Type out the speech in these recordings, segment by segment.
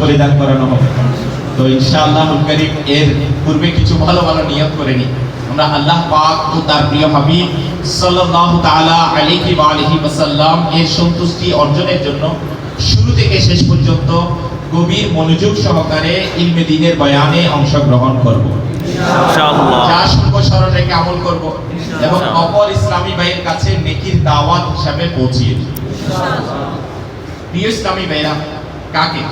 পরিধান করানো হবে। তো ইনশাআল্লাহ করিম এর পূর্বে কিছু ভালো ভালো নিয়ত করে নিই আমরা আল্লাহ পাক ও তার প্রিয় হাবিব সাল্লাল্লাহু তাআলা আলাইহি ওয়া আলিহি ওয়াসাল্লাম এর সন্তুষ্টি অর্জনের জন্য শুরু থেকে শেষ পর্যন্ত গভীর মনোযোগ সহকারে ইলমে দিনের বয়ানে অংশগ্রহণ করব। ইনশাআল্লাহ। যা শুনব স্মরণ রেখে আমল করব এবং অপর ইসলামী ভাইয়ের কাছে নেকির দাওয়াত হিসাবে পৌঁছিয়ে দিব প্রিয় ইসলামী ভাইরা কাকে?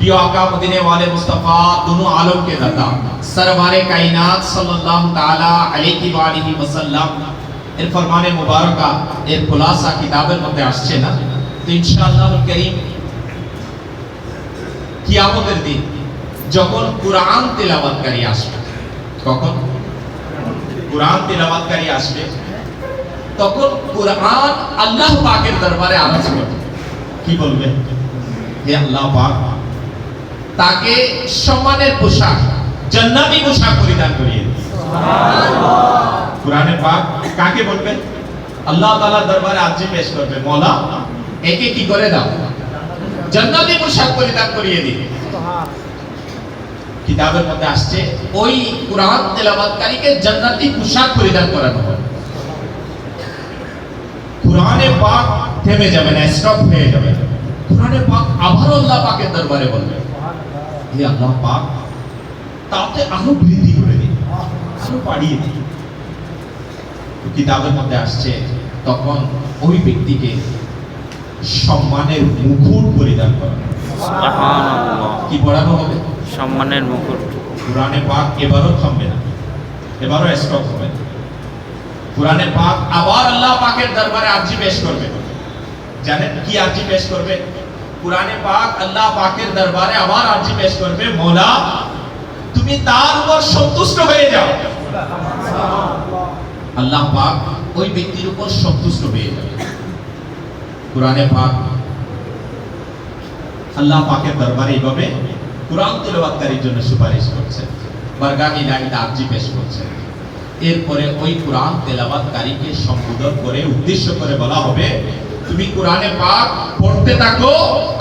یہ آقا مدینے والے مصطفیٰ دونوں عالم کے دادا سرور کائنات صلی اللہ تعالیٰ علیہ وآلہ وسلم۔ ان فرمان مبارکہ، ایک خلاصہ کتاب المتعاش چھے نا؟ تو انشاءاللہ کریم کیا مدر دی جکن قرآن تلاوت কিয়ামতের দিন যখন কোরআন قرآن تلاوت کری آس پہ تو کن قرآن اللہ پاکر دربارے আরজ پہ کی বলবে یہ اللہ পাক তাকে সম্মানের পোশাক জান্নাতি পোশাক পরিধান করিয়ে দিন। কোরআনে পাক কাকে বলবেন? আল্লাহ তাআলার দরবারে আরজি পেশ করবে। মওলা একে কি করে দাও? জান্নাতি পোশাক পরিধান করিয়ে দিন। কিতাবের মধ্যে আসছে ওই কোরআন তেলাওয়াতকারীকে জান্নাতি পোশাক পরিধান করানো হবে কোরআনে পাক থেমে যাবে না স্টপ হয়ে যাবে। কোরআনে পাক আবারও আল্লাহ পাকের দরবারে বলবে। হে আল্লাহ পাক তাতে আরও বৃদ্ধি করে দিন আরও বাড়িয়ে দিন। কিতাবের মধ্যে আসছে তখন ওই ব্যক্তিকে সম্মানের মুকুট পরিধান করা। কি পড়ানো হবে? সম্মানের মুকুট। কোরআনে পাক এবারও থামবে না এবারও স্টপ হবে। কোরআনে পাক আবার আল্লাহ পাকের দরবারে আরজি পেশ করবে। জানেন কি আরজি পেশ করবে? কোরআনে পাক আল্লাহ পাকের দরবারে আবার আরজি পেশ করবে, মৌলা, তুমি তার উপর সন্তুষ্ট হয়ে যাও। আল্লাহ পাক ওই ব্যক্তির উপর সন্তুষ্ট হয়ে যাবে। কোরআনে পাক আল্লাহ পাকের দরবারে এইভাবে কোরআন তেলাওয়াতকারীর জন্য সুপারিশ করছে, বারগামি লাইন আরজি পেশ করছে। এরপরে ওই কোরআন তেলাওয়াতকারীকে সম্বোধন করে, উদ্দেশ্য করে বলা হবে তুমি কোরআনে পাক পড়তে থাকো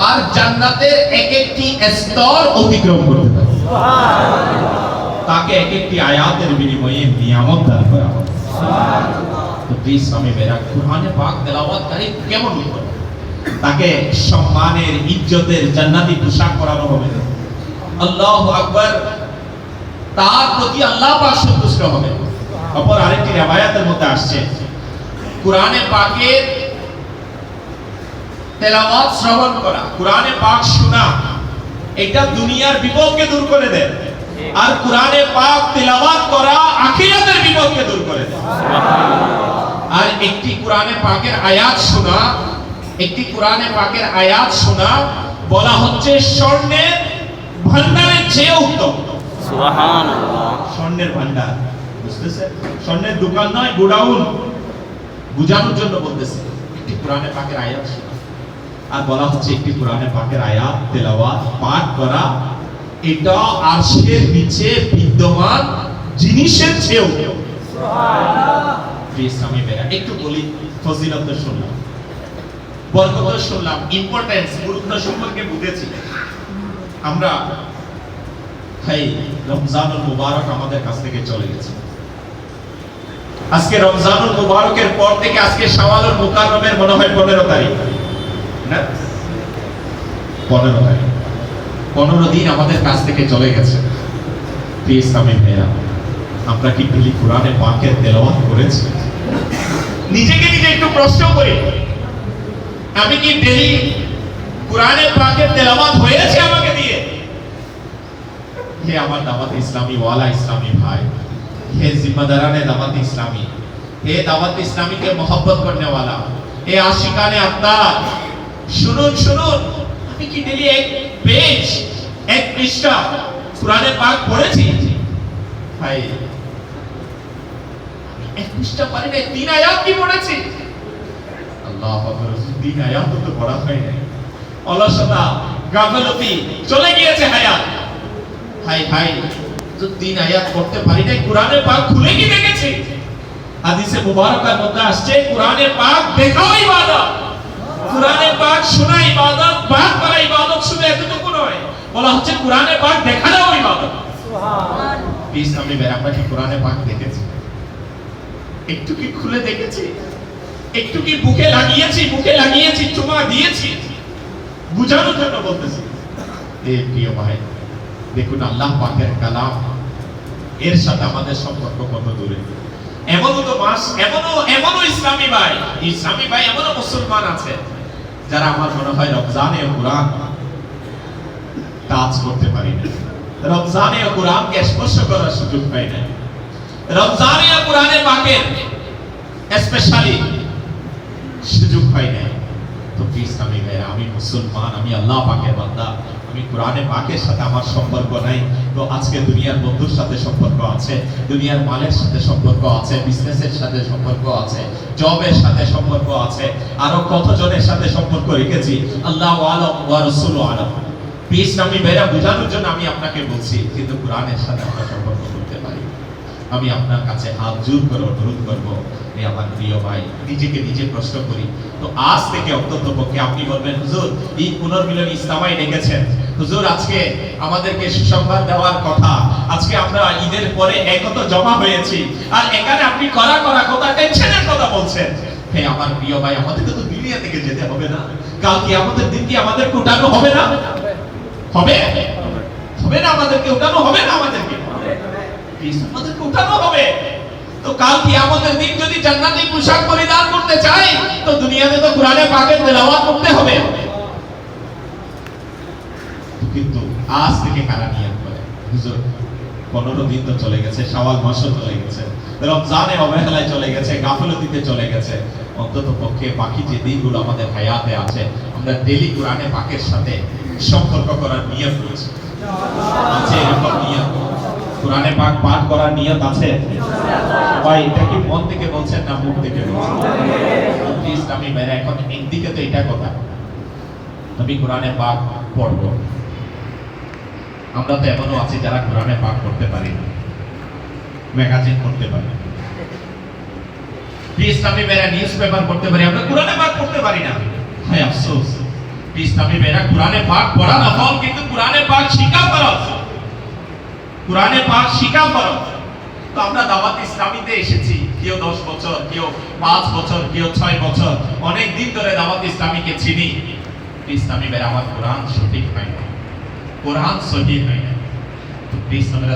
আর জান্নাতের এক একটি স্তর অতিক্রম করতে থাকো। তাকে এক একটি আয়াতের বিনিময়ে নিয়ামত দান করা হবে। তো প্লিজ আমি কোরআনে পাক তেলাওয়াতকারী কেমন তাকে সম্মানের ইজ্জতের জান্নাতি পোশাক পরানো হবে। আল্লাহু আকবার তার প্রতি আল্লাহ পাক সন্তুষ্ট হবে। অপর আরেকটি রিওয়ায়াতের মধ্যে আসছে। কোরআনে পাকের তেলাওয়াত শ্রবণ করা কোরআনে পাক শোনা এটা দুনিয়ার বিপদকে দূর করে দেয়। আর কোরআনে পাক তেলাওয়াত করা আখিরাতের বিপদকে দূর করে দেয়। আর একটি কোরআনে পাকের আয়াত শোনা একটি কোরআনে পাকের আয়াত শোনা বলা হচ্ছে স্বর্ণের ভান্ডারের চেয়ে উত্তম। সুবহানাল্লাহ। স্বর্ণের ভান্ডার বুঝতেছে? স্বর্ণের দোকান নয় গোডাউন। বুঝানোর জন্য বলতেছে একটি কোরআনে পাকের আয়াত শোনা। আর বলা হচ্ছে একটি কোরআনে পাকের আয়াত তেলাওয়াত পাঠ করা। এটা আরশের নিচে বিদ্যমান জিনিসের চেয়েও। আমি বেরা একটু বলি ফজিলত শুনলাম। বরকত শুনলাম ইম্পর্টেন্স গুরুত্ব সম্পর্কে বুঝেছি। আমরা ভাই রমজানুল মুবারক আমাদের কাছ থেকে চলে গেছে। আজকে রমজানুল মুবারকের পর থেকে আজকে শাওয়ালুল মুকাররমের মনে হয় 15 তারিখ। না 15 তারিখ 15 দিন আমাদের কাছ থেকে চলে গেছে প্লিজ আমি ভাইয়া আমরা কি ডেলি কোরআনে পাকের তেলাওয়াত করেছি নিজেকে নিজে একটু প্রশ্ন করি আমি কি ডেলি কোরআনে পাকের তেলাওয়াত হয়েছে আমাকে দিয়ে হে আমার দাওয়াত ইসলামী ওয়ালা ইসলামী ভাই হে জিম্মাদারানে দাওয়াত ইসলামী হে দাওয়াত ইসলামী के मोहब्बत करने वाला হে আশিকানে আত্মার শুনুন শুনুন। আমি কি ডেলি এক পেজ, এক পৃষ্ঠা? কোরআনে পাক পড়েছি? ভাই এক পৃষ্ঠা পারি না তিন আয়াত কি পড়েছি? আল্লাহ তিন আয়াত তো পড়া হয় নাই। অলসতা গাফলতি, চলে গিয়েছে হায়াত। হাই হাই তিন আয়াত পড়তে পারি নাই, কোরআনে পাক খুলে কি দেখেছি? হাদিসে মুবারকার মধ্যে আসছে, কোরআনে পাক দেখাও ইবাদত। কোরআনে পাক শোনা ইবাদত পাঠ করা ইবাদত শুধু এতটুকু নয় বলা হচ্ছে কোরআনে পাক দেখাটাও ইবাদত। প্লিজ আমি কি কোরআনে পাক দেখেছি? একটু কি খুলে দেখেছি? একটু কি বুকে লাগিয়েছি? বুকে লাগিয়েছি চুমা দিয়েছি? বুঝানোর জন্য বলতেছি। এ প্রিয় ভাই দেখুন আল্লাহ পাকের কালাম এর সাথে আমাদের সম্পর্ক কত দূরে? এমনও তো মাস এমনও এমনও ইসলামী ভাই ইসলামী ভাই এমনও মুসলমান আছে। যারা আমার মনে হয় রমজানে কোরআন কাজ করতে পারি না। রমজানে কোরআনকে স্পর্শ করার সুযোগ পাই না। রমজানে কোরআনের পাকের স্পেশালি সুযোগ পাই না। তো প্লিজ আমি আমি মুসলমান, আমি আল্লাহ পাকের বান্দা। আমি কোরআনে পাকের সাথে আমার সম্পর্ক নাই। তো আজকে দুনিয়ার বন্ধুর সাথে সম্পর্ক আছে, দুনিয়ার মালের সাথে সম্পর্ক আছে বিজনেসের সাথে সম্পর্ক আছে জবের সাথে সম্পর্ক আছে, আরও কতজনের সাথে সম্পর্ক রেখেছি, আল্লাহ আলম ওয়া রাসূল আলম। পিস আমি বেরা বোঝানোর জন্য আমি আপনাকে বলছি, কিন্তু কোরআনের সাথে আমরা সম্পর্ক করতে পারি আমি আপনার কাছে হাত জোর করে অনুরোধ করব এই আমার প্রিয় ভাই, নিজেকে নিজে প্রশ্ন করি। তো আজ থেকে অন্তত পক্ষে আপনি বলবেন, হুজুর, এই পুনর্মিলন ইসলামাই ডেকেছেন। হুজুর, আজকে আমাদেরকে সুসংবাদ দেওয়ার কথা। আজকে আমরা ঈদের পরে একত জমা হয়েছি। আর এখানে আপনি করা করা কথা, টেনশনের কথা বলছেন। হে আমার প্রিয় ভাই, আমাদেরকে তো দুনিয়া থেকে যেতে হবে না। কাল কি আমাদের দিন কি আমাদেরকে উঠানো হবে না? হবে? হবে না আমাদেরকে উঠানো হবে না আমাদেরকে? আমাদেরকে তো চলে গেছে, শাওয়াল মাসও চলে গেছে। রমজানে অবহেলায় চলে গেছে, গাফলতিতে চলে গেছে। অন্তত পক্ষে বাকি যে দিনগুলো আমাদের হায়াতে আছে, আমরা ডেলি কোরআনে পাকের সাথে সম্পর্ক করার নিয়ত করেছি। আছে এরকম নিয়ত কোরআনে পাক পাঠ করার নিয়ত আছে? ভাই, এটা কি মন থেকে বলছেন না মুখ থেকে বলছেন? আমি বেড়ে এখন একদিকে তো এটা কথা। আমি কোরআনে পাক পড়ব আমরা তো এমনও আছি যারা কোরআনে পাক করতে পারি ম্যাগাজিন করতে পারি আমি নিউজ পেপার করতে পারি। আমরা কোরআনে পাক করতে পারি না। হায় আফসোস। বেড়ে কোরআনে পাক পড়া না ফল কিন্তু কোরআনে পাক ফরজ কোরআনে পাক শিখা ফরজ তো আমরা দাওয়াত ইসলামীতে এসেছি, কেউ দশ বছর, কেউ পাঁচ বছর, কেউ ছয় বছর। অনেক দিন ধরে দাওয়াত ইসলামীকে চিনি। ইসলামী বের আমার কোরআন সঠিক হয় না কোরআন সঠিক হয় না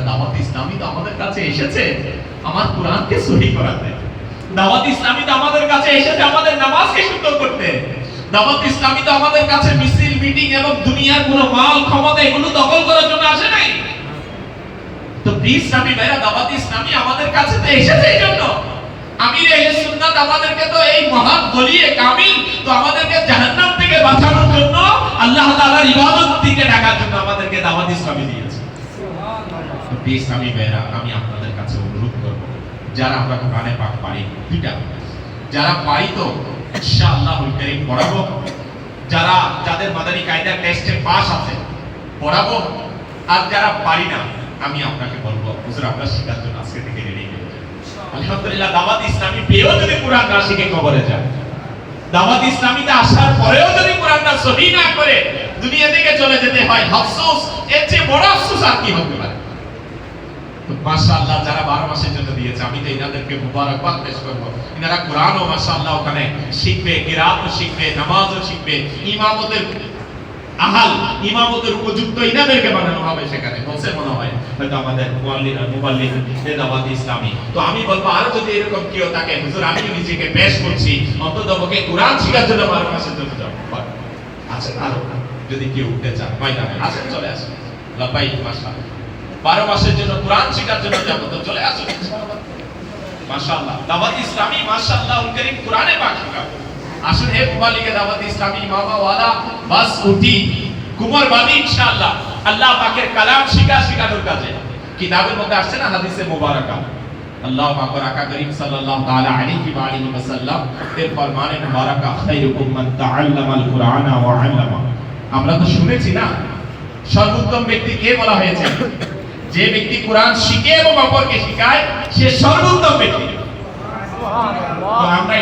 দাওয়াত ইসলামী তো আমাদের কাছে এসেছে। আমার কোরআনকে সহি করাতে। দাওয়াত ইসলামী তো আমাদের কাছে এসেছে আমাদের নামাজকে সুন্দর করতে। দাওয়াত ইসলামী তো আমাদের কাছে মিছিল, মিটিং এবং দুনিয়ার কোনো মাল, ক্ষমতা এগুলো দখল করার জন্য আসে নাই। ইসলামী ভাইরা দাওয়াত ইসলামী আমাদের কাছে তো এসেছে এই জন্য। আমির এহলে সুন্নাত, আমাদেরকে তো এই মহান গলিয়ে কামিল তো আমাদেরকে জাহান্নাম থেকে বাঁচানোর জন্য, আল্লাহ তাআলার ইবাদত দিকে ডাকার জন্য আমাদেরকে দাওয়াত ইসলামী দিয়েছে। ইসলামী ভাইরা, আমি আপনাদের কাছে অনুরোধ করব, যারা আমরা কোরআনে পাক পারি, দুইটা যারা পারি তো ইনশাআল্লাহ কারীম পড়াবো। যারা, যাদের মাদানী কায়দা টেস্টে পাস আছে, পড়াবো। আর যারা পারি না আমি আপনাকে বলব, হুজুর, আপনার শেখার জন্য আজকে থেকে রেডি হয়ে যান আলহামদুলিল্লাহ, দাওয়াত ইসলামী পেয়েও যদি কোরআন না শিখে কবরে যায়, দাওয়াত ইসলামীতে আসার পরেও যদি কোরআনটা সহি না করে, দুনিয়া থেকে চলে যেতে হয়, আফসোস, এর চেয়ে বড় আফসোস আর কি হতে পারে? তো মাশাআল্লাহ, যারা 12 মাসের জন্য দিয়েছে, আমি তো ইনাদেরকে মুবারকবাদ পেশ করব। ইনারা কোরআনও মাশাআল্লাহ ওখানে শিখবে, কিরাতও শিখবে, নামাজও শিখবে, ইমামতের আহাল, ইমামতের উপযুক্ত ইনাদেরকে বানানো হবে সেখানে। বলছে মনে হয়, হয়তো আমাদের মুবাল্লিগ নেদাবাদ ইসলামী। তো আমি বলব, আরও যদি এরকম কেউ থাকে, হুজুর আমি নিজেকে পেশ করছি। অন্তত কোরআন শেখার জন্য 12 মাসের জন্য যাব। আচ্ছা আরও যদি কেউ উঠতে চান ময়দানে আসেন, চলে আসেন। লাব্বাই মাশাআল্লাহ। বারো মাসের জন্য কোরআন শেখার জন্য যাব, তো চলে আসুন মাশাআল্লাহ। দাওয়াত ইসলামী মাশাআল্লাহ করিম কোরআনে পাক শেখাবো আসুন হে মুবালিকে দাওয়াত ইসলামী মামা ওয়ালা বাস উঠি। কুমার বাদি ইনশাআল্লাহ। আল্লাহ পাকের কালাম শিখা শিখানোর কাজে। কিতাবের মধ্যে আসছে না হাদিসে মুবারাকা? আল্লাহ পাক আকা করিম সাল্লাল্লাহু তাআলা আলাইহি ওয়া আলিহি ওয়াসাল্লাম এর ফরমানে মুবারাকা, খায়রুকুম মান তাআল্লামাল কুরআনা ওয়া আল্লামা। আমরা তো শুনেছি না, সর্বোত্তম ব্যক্তি কে বলা হয়েছে? যে ব্যক্তি কোরআন শিখে এবং অপরকে শিখায়, সে সর্বোত্তম ব্যক্তি।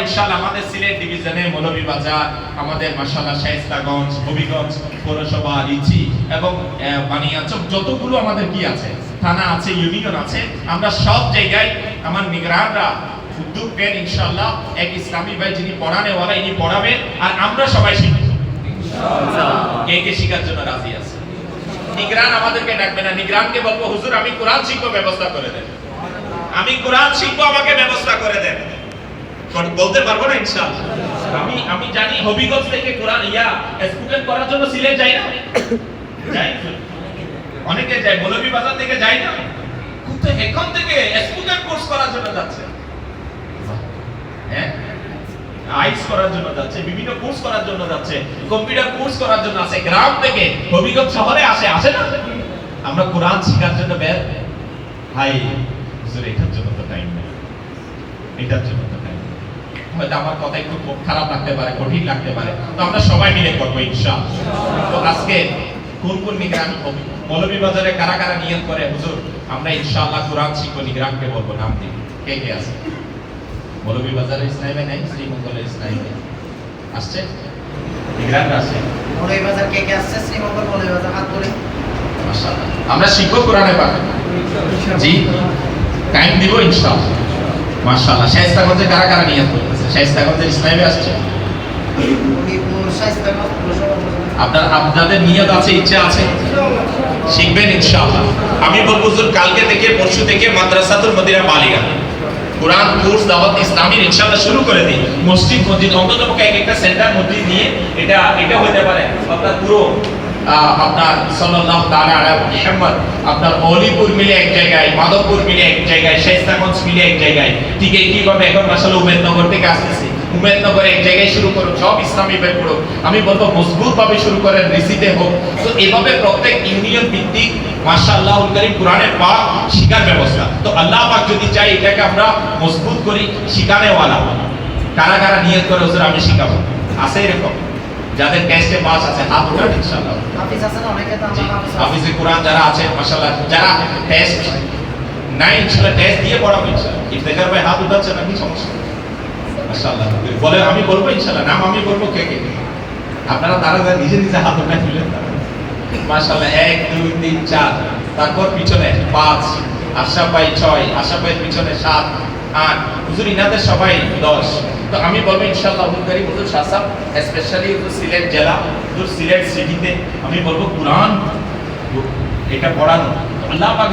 ইনশাআল্লাহ আমাদের সিলেট ডিভিশনে মৌলভীবাজার আমাদের মাসাল্লাহ শায়েস্তাগঞ্জ হবিগঞ্জ পৌরসভা রিচি এবং বানিয়াচক যতগুলো আমাদের কি আছে থানা আছে ইউনিয়ন আছে আমরা সব জায়গায় আমার নিগরানরা উদ্যোগ নেন ইনশাআল্লাহ। এক ইসলামী ভাই যিনি পড়ানেওয়ালা ইনি পড়াবেন আর আমরা সবাই শিখব। কে কে শেখার জন্য রাজি আছে? নিগরান আমাদেরকে ডাকবে না। নিগরানকে বলব হুজুর আমি কোরআন শিখব ব্যবস্থা করে দেন। আমি কোরআন শিখব আমাকে ব্যবস্থা করে দেন। বলতে পারব না, ইনশাআল্লাহ। আমি আমি জানি হবিগঞ্জ থেকে কোরআন, ইয়া স্টুডেন্ট করার জন্য সিলেট যাই না? যাই অনেকে যায় বাজার থেকে যাই না? কিন্তু এখন থেকে স্টুডেন্ট কোর্স করার জন্য যাচ্ছে। হ্যাঁ? আইস করার জন্য যাচ্ছে, বিভিন্ন কোর্স করার জন্য যাচ্ছে কম্পিউটার কোর্স করার জন্য আছে, গ্রাম থেকে হবিগঞ্জ শহরে আসে আসে না? আমরা কোরআন শেখার জন্য বের? ভাই হুজুর, এটার জন্য তো টাইম নেই। এটার জন্য হয়তো আমার কথা একটু খারাপ লাগতে পারে কঠিন লাগতে পারে। তো আমরা সবাই মিলে করব ইনশাআল্লাহ। তো আজকে কোন কোন বাজারে কারা কারা নিয়ত করে? হুজুর আমরা ইনশাআল্লাহ কোরআন শিখব বলব নাম দিন। কে কে আছে? বাজারে ইসলামে নেই শ্রীমঙ্গলে ইসলামে আসছে? নিগ্রাম আসছে মৌলভীবাজার কে কে আসছে? শ্রীমঙ্গল মৌলভীবাজার হাত তুলে। মাশাআল্লাহ। আমরা শিখব কোরআনে পাক জি। টাইম দিব ইনশাআল্লাহ। মাশাআল্লাহ। শায়েস্তাগঞ্জে কারা কারা নিয়ত করতেছে শায়েস্তাগঞ্জের ইসলামে আসছে? আপনার, আপনাদের নিয়ত আছে, ইচ্ছা আছে? শিখবেন ইনশাআল্লাহ। আমি বলব, হুজুর, কালকে থেকে, পরশু থেকে মাদ্রাসাতুল মদিনা বালিকা কোরআন, কোর্স, দাওয়াত, ইসলামীর ইনশাআল্লাহ শুরু করে দিই মসজিদ মসজিদ অন্তত এক একটা সেন্টার মসজিদ নিয়ে এটা এটা হতে পারে আপনার পুরো আপনার সাল্লাল্লাহু তাআলা আলা মুহাম্মদ, আপনার অলিপুর মিলে এক জায়গায়, মাধবপুর মিলে এক জায়গায় শেখসাগঞ্জ মিলে এক জায়গায়। ঠিক এইভাবে এখন মাসাল উমেদনগর থেকে আসতেছে। উমেদনগর এক জায়গায় শুরু করুন, সব ইসলামী বের করুন। আমি বলব মজবুত ভাবে শুরু করেন, রিসিতে হোক। তো এভাবে প্রত্যেক ইউনিয়ন ভিত্তিক মাশাআল্লাহ করিম কোরআনের পাক শিকার ব্যবস্থা। তো আল্লাহ পাক যদি চাই এটাকে আমরা মজবুত করি শিখানেওয়ালা কারা কারা নিয়ত করে, হুজুর, আমি শিখাবো। আছে এরকম? যাদের টেস্টে পাস আছে হাত উঠান ইনশাআল্লাহ। হাফিজ আছেন অনেকে তো আমরা হাফিজ আছি। কোরআন যারা আছেন মাশাআল্লাহ যারা টেস্ট নাই ইনশাআল্লাহ টেস্ট দিয়ে পড়াবো ইনশাআল্লাহ। ইফতেখার ভাই হাত উঠাচ্ছে নাকি সমস্যা? মাশাআল্লাহ বলে আমি বলব ইনশাআল্লাহ। নাম আমি বলব কে কে? আপনারা তারা নিজে নিজে হাত উঠাই ফেলেন মাশাআল্লাহ এক দুই তিন চার তারপর পিছনে পাঁচ আশা পাই ছয় আশা পাই পিছনে সাত আট হুজুর ইনাদের সবাই দশ। তো আমি বলব ইনশাআল্লাহ হুজুর স্পেশালি হুজুর সিলেট জেলা হুজুর সিলেট সিটিতে আমি বলব কোরআন এটা পড়ানো। আল্লাহ পাক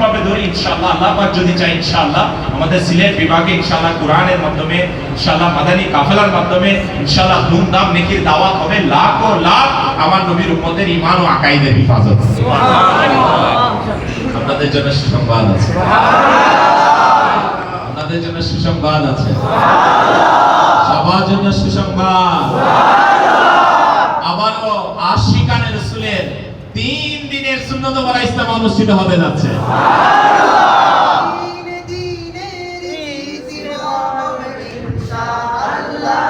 ভাবে ধরি ইনশাআল্লাহ আল্লাহ পাক যদি চাই ইনশাআল্লাহ আমাদের সিলেট বিভাগে ইনশাআল্লাহ কোরআনের মাধ্যমে ইনশাআল্লাহ মাদানী কাফেলার মাধ্যমে ইনশাআল্লাহ ধুমধাম নেকির দাওয়াত হবে লাখ ও লাখ আমার নবীর উম্মতের ঈমান ও আকাইদের হিফাজত। আপনাদের জন্য সুসংবাদ আছে। আপনাদের জন্য সুসংবাদ আছে। সবার জন্য সুসংবাদ। আবারও আশিকানে রসুলের তিন দিনের সুন্নত বলা ইসলাম অনুষ্ঠিত হবে যাচ্ছে। দিনে দিনের ইসলামের ইনশাআল্লাহ